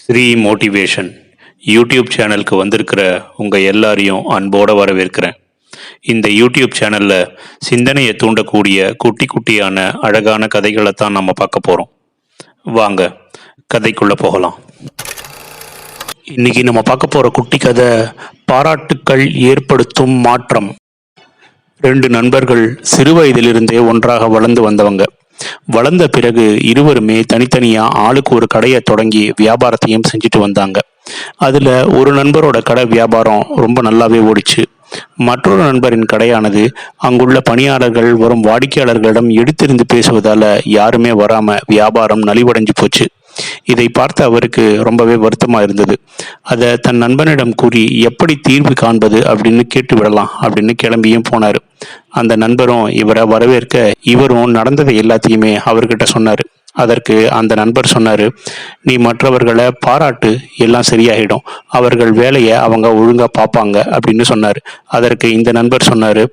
Sri motivation YouTube சேனலுக்கு வந்திருக்கிற உங்கள் எல்லாரையும் அன்போடு வரவேற்கிறேன். இந்த யூடியூப் சேனலில் சிந்தனையை தூண்டக்கூடிய குட்டி குட்டியான அழகான கதைகளை தான் நம்ம பார்க்க போகிறோம் வாங்க கதைக்குள்ளே போகலாம். இன்னைக்கு நம்ம பார்க்க போகிற குட்டி கதை பாராட்டுக்கள் ஏற்படுத்தும் மாற்றம். ரெண்டு நண்பர்கள் சிறு வயதிலிருந்தே ஒன்றாக வளர்ந்து வந்தவங்க. வளர்ந்த பிறகு இருவருமே தனித்தனியா ஆளுக்கு ஒரு கடையை தொடங்கி வியாபாரத்தையும் செஞ்சுட்டு வந்தாங்க. அதுல ஒரு நண்பரோட கடை வியாபாரம் ரொம்ப நல்லாவே ஓடிச்சு. மற்றொரு நண்பரின் கடையானது அங்குள்ள பணியாளர்கள் வரும் வாடிக்கையாளர்களிடம் எடுத்திருந்து பேசுவதால யாருமே வராம வியாபாரம் நலிவடைஞ்சு போச்சு. இதை பார்த்த அவருக்கு ரொம்பவே வருத்தமா இருந்தது. அதை தன் நண்பனிடம் கூறி எப்படி தீர்வு காண்பது? அப்படின்னு கேட்டு விடலாம் அப்படின்னு கிளம்பியும் போனாரு. அந்த நண்பரும் இவரை வரவேற்க இவரும் நடந்ததை எல்லாத்தையுமே அவர்கிட்ட சொன்னாரு. அதற்கு அந்த நண்பர் சொன்னாரு நீ மற்றவர்களை பாராட்டு எல்லாம் சரியாகிடும் அவர்கள் வேலையை அவங்க ஒழுங்கா பார்ப்பாங்க அப்படின்னு சொன்னாரு. அதற்கு இந்த நண்பர் சொன்னாரு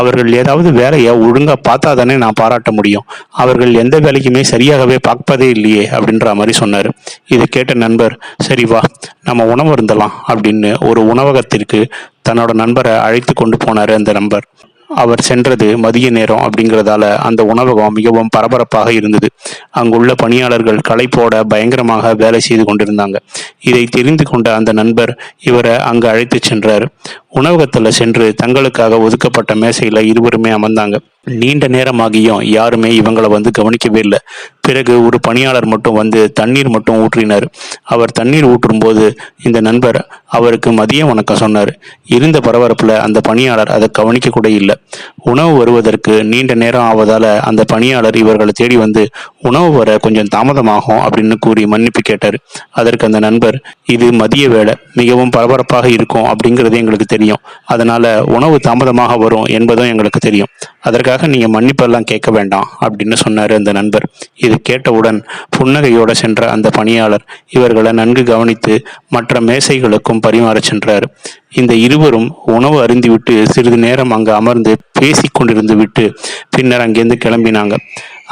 அவர்கள் ஏதாவது வேலையை ஒழுங்கா பார்த்தா தானே நான் பாராட்ட முடியும். அவர்கள் எந்த வேலைக்குமே சரியாகவே பார்ப்பதே இல்லையே அப்படின்ற மாதிரி சொன்னாரு. இதை கேட்ட நண்பர் சரி வா நம்ம உணவு இருந்தலாம் அப்படின்னு ஒரு உணவகத்திற்கு தன்னோட நண்பரை அழைத்து கொண்டு போனாரு அந்த நண்பர். அவர் சென்றது மதிய நேரம் அப்படிங்கிறதால அந்த உணவகம் மிகவும் பரபரப்பாக இருந்தது. அங்குள்ள பணியாளர்கள் களைப்போட பயங்கரமாக வேலை செய்து கொண்டிருந்தாங்க. இதை தெரிந்து கொண்ட அந்த நண்பர் இவரை அங்கு அழைத்து சென்றார். உணவகத்தில் சென்று தங்களுக்காக ஒதுக்கப்பட்ட மேசையில் இருவருமே அமர்ந்தாங்க. நீண்ட நேரமாகியும் யாருமே இவங்களை வந்து கவனிக்கவே இல்லை. பிறகு ஒரு பணியாளர் மட்டும் வந்து தண்ணீர் மட்டும் ஊற்றினார். அவர் தண்ணீர் ஊற்றும் போது இந்த நண்பர் அவருக்கு மதிய வணக்கம் சொன்னார். இருந்த பரபரப்பில் அந்த பணியாளர் அதை கவனிக்க கூட இல்லை. உணவு வருவதற்கு நீண்ட நேரம் ஆவதால அந்த பணியாளர் இவர்களை தேடி வந்து உணவு வர கொஞ்சம் தாமதமாகும் அப்படின்னு கூறி மன்னிப்பு கேட்டார். அதற்கு அந்த நண்பர் இது மதிய வேலை மிகவும் பரபரப்பாக இருக்கும் அப்படிங்கிறது எங்களுக்கு தெரியும். அதனால உணவு தாமதமாக வரும் என்பதும் எங்களுக்கு தெரியும். அதற்காக நீங்க மன்னிப்பெல்லாம் கேட்க வேண்டாம் அப்படின்னு சொன்னார் அந்த நண்பர். இது கேட்டவுடன் புன்னகையோட சென்ற அந்த பணியாளர் இவர்களை நன்கு கவனித்து மற்ற மேசைகளுக்கும் பரிமாறச் சென்றார். இந்த இருவரும் உணவு அருந்திவிட்டு சிறிது நேரம் அங்கு அமர்ந்து பேசிக் கொண்டிருந்து விட்டு பின்னர் அங்கிருந்து கிளம்பினாங்க.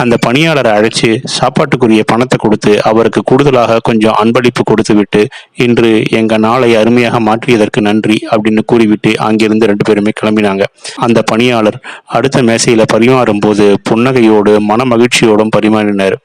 அந்த பணியாளரை அழைச்சி சாப்பாட்டுக்குரிய பணத்தை கொடுத்து அவருக்கு கூடுதலாக கொஞ்சம் அன்பளிப்பு கொடுத்து விட்டு இன்று எங்கள் நாளை அருமையாக மாற்றியதற்கு நன்றி அப்படின்னு கூறிவிட்டு அங்கிருந்து ரெண்டு பேருமே கிளம்பினாங்க. அந்த பணியாளர் அடுத்த மேசையில் பரிமாறும் போது புன்னகையோடு மன மகிழ்ச்சியோடும் பரிமாறினார்.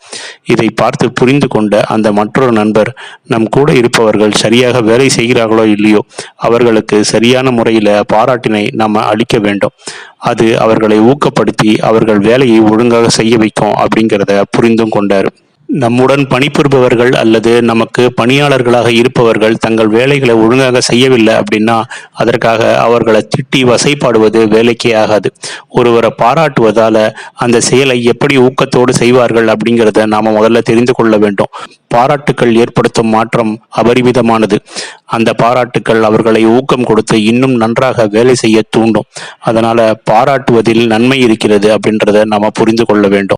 இதை பார்த்து புரிந்து கொண்ட அந்த மற்றொரு நண்பர் நம் கூட இருப்பவர்கள் சரியாக வேலை செய்கிறார்களோ இல்லையோ அவர்களுக்கு சரியான முறையில் பாராட்டினை நம்ம அளிக்க வேண்டும். அது அவர்களை ஊக்கப்படுத்தி அவர்கள் வேலையை ஒழுங்காக செய்ய வைக்கும் அப்படிங்கிறத புரிந்தும் கொண்டார். நம்முடன் பணிபுரிபவர்கள் அல்லது நமக்கு பணியாளர்களாக இருப்பவர்கள் தங்கள் வேலைகளை ஒழுங்காக செய்யவில்லை அப்படின்னா அதற்காக அவர்களை திட்டி வசைப்பாடுவது வேலைக்கே ஆகாது. ஒருவரை பாராட்டுவதால அந்த செயலை எப்படி ஊக்கத்தோடு செய்வார்கள் அப்படிங்கிறத நாம முதல்ல தெரிந்து கொள்ள வேண்டும். பாராட்டுக்கள் ஏற்படுத்தும் மாற்றம் அபரிமிதமானது அந்த பாராட்டுக்கள் அவர்களை ஊக்கம் கொடுத்து இன்னும் நன்றாக வேலை செய்ய தூண்டும். அதனால பாராட்டுவதில் நன்மை இருக்கிறது அப்படின்றத நாம புரிந்து கொள்ள வேண்டும்.